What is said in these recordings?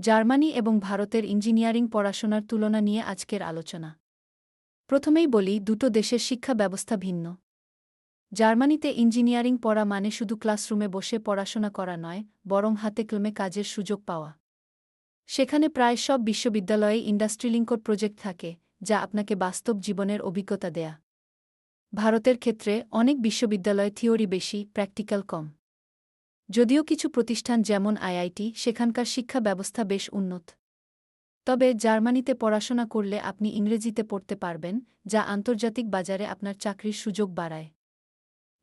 Germany এবং ভারতের engineering পড়াশোনার তুলনা নিয়ে আজকের আলোচনা। প্রথমেই বলি, দুটো দেশের শিক্ষা ব্যবস্থা ভিন্ন। জার্মানিতে ইঞ্জিনিয়ারিং পড়া মানে শুধু ক্লাসরুমে বসে পড়াশোনা করা নয়, বরং হাতে কলমে কাজের সুযোগ পাওয়া। সেখানে প্রায় সব বিশ্ববিদ্যালয়ে ইন্ডাস্ট্রিলিঙ্কর প্রজেক্ট থাকে, যা আপনাকে বাস্তব জীবনের অভিজ্ঞতা দেয়া। ভারতের ক্ষেত্রে অনেক বিশ্ববিদ্যালয়ে থিওরি বেশি, প্র্যাকটিক্যাল কম। যদিও কিছু প্রতিষ্ঠান যেমন আইআইটি, সেখানকার শিক্ষা ব্যবস্থা বেশ উন্নত। তবে জার্মানিতে পড়াশোনা করলে আপনি ইংরেজিতে পড়তে পারবেন, যা আন্তর্জাতিক বাজারে আপনার চাকরির সুযোগ বাড়ায়।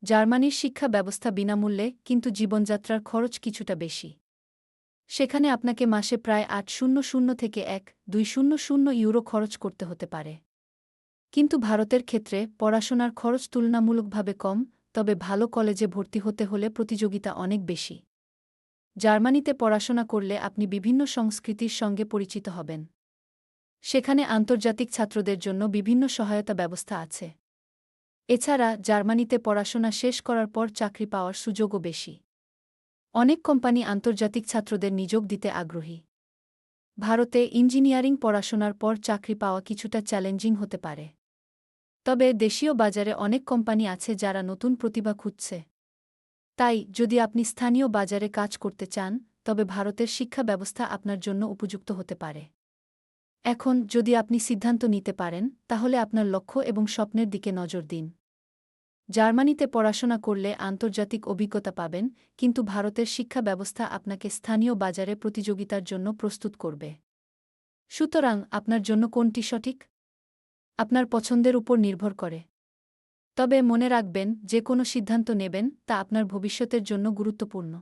জার্মানির শিক্ষা ব্যবস্থা বিনামূল্যে, কিন্তু জীবনযাত্রার খরচ কিছুটা বেশি। সেখানে আপনাকে মাসে প্রায় আট শূন্য শূন্য থেকে এক, দুই শূন্য শূন্য ইউরো খরচ করতে হতে পারে। কিন্তু ভারতের ক্ষেত্রে পড়াশোনার খরচ তুলনামূলকভাবে কম তবে ভালো কলেজে ভর্তি হতে হলে প্রতিযোগিতা অনেক বেশি। জার্মানিতে পড়াশোনা করলে আপনি বিভিন্ন সংস্কৃতির সঙ্গে পরিচিত হবেন। সেখানে আন্তর্জাতিক ছাত্রদের জন্য বিভিন্ন সহায়তা ব্যবস্থা আছে। এছাড়া জার্মানিতে পড়াশোনা শেষ করার পর চাকরি পাওয়ার সুযোগও বেশি। অনেক কোম্পানি আন্তর্জাতিক ছাত্রদের নিযোগ দিতে আগ্রহী। ভারতে ইঞ্জিনিয়ারিং পড়াশোনার পর চাকরি পাওয়া কিছুটা চ্যালেঞ্জিং হতে পারে। তবে দেশীয় বাজারে অনেক কোম্পানি আছে যারা নতুন প্রতিভা খুঁজছে। তাই, যদি আপনি স্থানীয় বাজারে কাজ করতে চান, তবে ভারতের শিক্ষা ব্যবস্থা আপনার জন্য উপযুক্ত হতে পারে। এখন, যদি আপনি সিদ্ধান্ত নিতে পারেন, তাহলে আপনার লক্ষ্য এবং স্বপ্নের দিকে নজর দিন। জার্মানিতে পড়াশোনা করলে আন্তর্জাতিক অভিজ্ঞতা পাবেন, কিন্তু ভারতের শিক্ষা ব্যবস্থা আপনাকে স্থানীয় বাজারে প্রতিযোগিতার জন্য প্রস্তুত করবে। সুতরাং, আপনার জন্য কোনটি সঠিক? আপনার পছন্দের উপর নির্ভর করে। তবে মনে রাখবেন যে কোনো সিদ্ধান্ত নেবেন, তা আপনার ভবিষ্যতের জন্য গুরুত্বপূর্ণ।